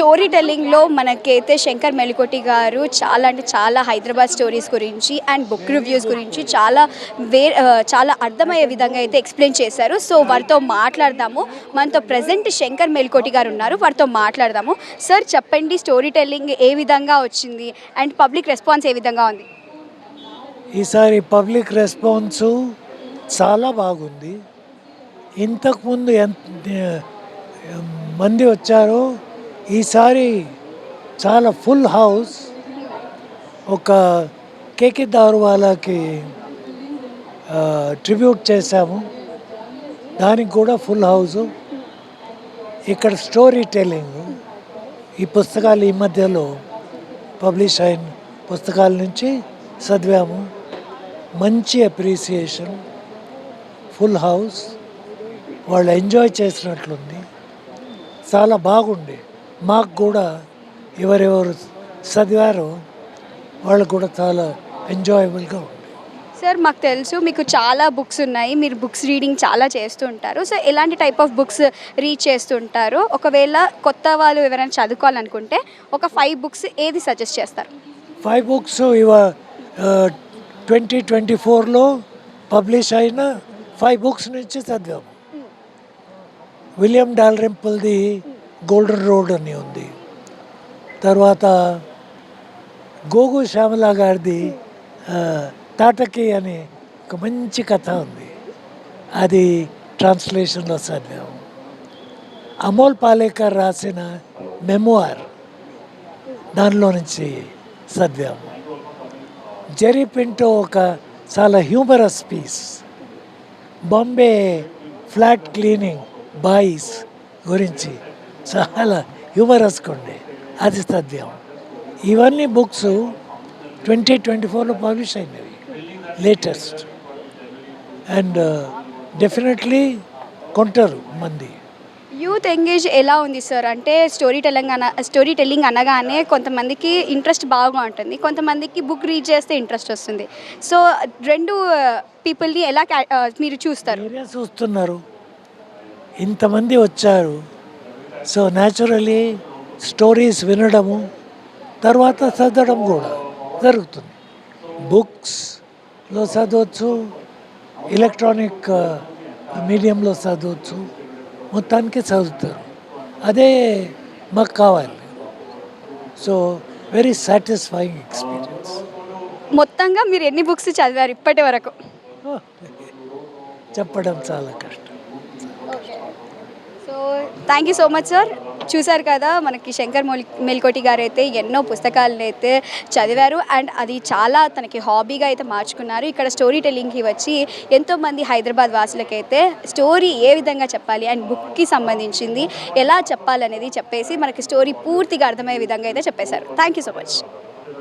Story టెల్లింగ్లో మనకైతే శంకర్ మెలికోటి గారు చాలా అంటే చాలా హైదరాబాద్ స్టోరీస్ గురించి అండ్ బుక్ రివ్యూస్ గురించి చాలా వే చాలా అర్థమయ్యే విధంగా అయితే ఎక్స్ప్లెయిన్ చేశారు. సో వారితో మాట్లాడదాము. మనతో ప్రజెంట్ శంకర్ మెలికోటి గారు ఉన్నారు. వారితో మాట్లాడదాము. సార్ చెప్పండి స్టోరీ టెల్లింగ్ ఏ విధంగా వచ్చింది? అండ్ పబ్లిక్ రెస్పాన్స్ ఏ విధంగా ఉంది? ఈసారి పబ్లిక్ రెస్పాన్సు చాలా బాగుంది. ఇంతకుముందు ఎంత మంది వచ్చారో ఈసారి చాలా ఫుల్ హౌస్ ఒక కేకి దారు వాళ్ళకి ట్రిబ్యూట్ చేశాము. దానికి కూడా ఫుల్ హౌస్. ఇక్కడ స్టోరీ టెల్లింగ్. ఈ పుస్తకాలు ఈ మధ్యలో పబ్లిష్ అయిన పుస్తకాల నుంచి చదివాము. మంచి అప్రిసియేషన్. Full house. వాళ్ళు ఎంజాయ్ చేసినట్లుంది. చాలా బాగుంది మాకు కూడా ఎవరెవరు చదివారో వాళ్ళకు కూడా చాలా ఎంజాయబుల్గా ఉంది సార్ మాకు తెలుసు మీకు చాలా బుక్స్ ఉన్నాయి. మీరు బుక్స్ రీడింగ్ చాలా చేస్తూ ఉంటారు సో ఎలాంటి టైప్ ఆఫ్ బుక్స్ రీడ్ చేస్తుంటారు? ఒకవేళ కొత్త వాళ్ళు ఎవరైనా చదువుకోవాలనుకుంటే ఒక ఫైవ్ బుక్స్ ఏది సజెస్ట్ చేస్తారు? ఫైవ్ బుక్స్ ఇవ ట్వంటీ ట్వంటీ ఫోర్లో పబ్లిష్ అయిన ఫైవ్ బుక్స్ నుంచి చదివాము. విలియం డాల్రింపుల్ది గోల్డెన్ రోడ్ అని ఉంది. తర్వాత గోగు శ్యామల గారిది తాటకి అని ఒక మంచి కథ ఉంది. అది ట్రాన్స్లేషన్లో చదివాము అమోల్ పాలేకర్ రాసిన మెమోఆర్ దానిలో నుంచి చదివాము జెరీ పింటో ఒక చాలా humorous piece. Bombay flat cleaning boys గురించి చాలా హ్యూమరస్గా ఉండే అది చదివాము ఇవన్నీ బుక్స్ ట్వంటీ ట్వంటీ ఫోర్లో పబ్లిష్ అయినవి లేటెస్ట్. అండ్ డెఫినెట్లీ కొంటారు మంది. యూత్ ఎంగేజ్ ఎలా ఉంది సార్? అంటే స్టోరీ టెల్లింగ్ అన స్టోరీ టెల్లింగ్ అనగానే కొంతమందికి ఇంట్రెస్ట్ బాగా ఉంటుంది కొంతమందికి బుక్ రీడ్ చేస్తే ఇంట్రెస్ట్ వస్తుంది. సో రెండు పీపుల్ని ఎలా ఆ, మీరు చూస్తారు? చూస్తున్నారు. ఇంతమంది వచ్చారు సో న్యాచురలీ స్టోరీస్ వినడము తర్వాత చదవడం కూడా జరుగుతుంది. బుక్స్లో చదవచ్చు ఎలక్ట్రానిక్ మీడియంలో చదవచ్చు మొత్తానికి చదువుతారు. అదే మాకు కావాలి. సో వెరీ సాటిస్ఫైయింగ్ ఎక్స్పీరియన్స్ మొత్తంగా మీరు ఎన్ని బుక్స్ చదివారు ఇప్పటి వరకు? చెప్పడం చాలా కష్టం. So thank you so much sir చూశారు కదా మనకి శంకర్ మెల్కోటి గారు అయితే ఎన్నో పుస్తకాలను అయితే చదివారు. అండ్ అది చాలా తనకి హాబీగా అయితే మార్చుకున్నారు. ఇక్కడ స్టోరీ టెల్లింగ్కి వచ్చి ఎంతోమంది హైదరాబాద్ వాసులకైతే స్టోరీ ఏ విధంగా చెప్పాలి అండ్ బుక్కి సంబంధించింది ఎలా చెప్పాలనేది చెప్పేసి మనకి స్టోరీ పూర్తిగా అర్థమయ్యే విధంగా అయితే చెప్పేశారు. Thank you so much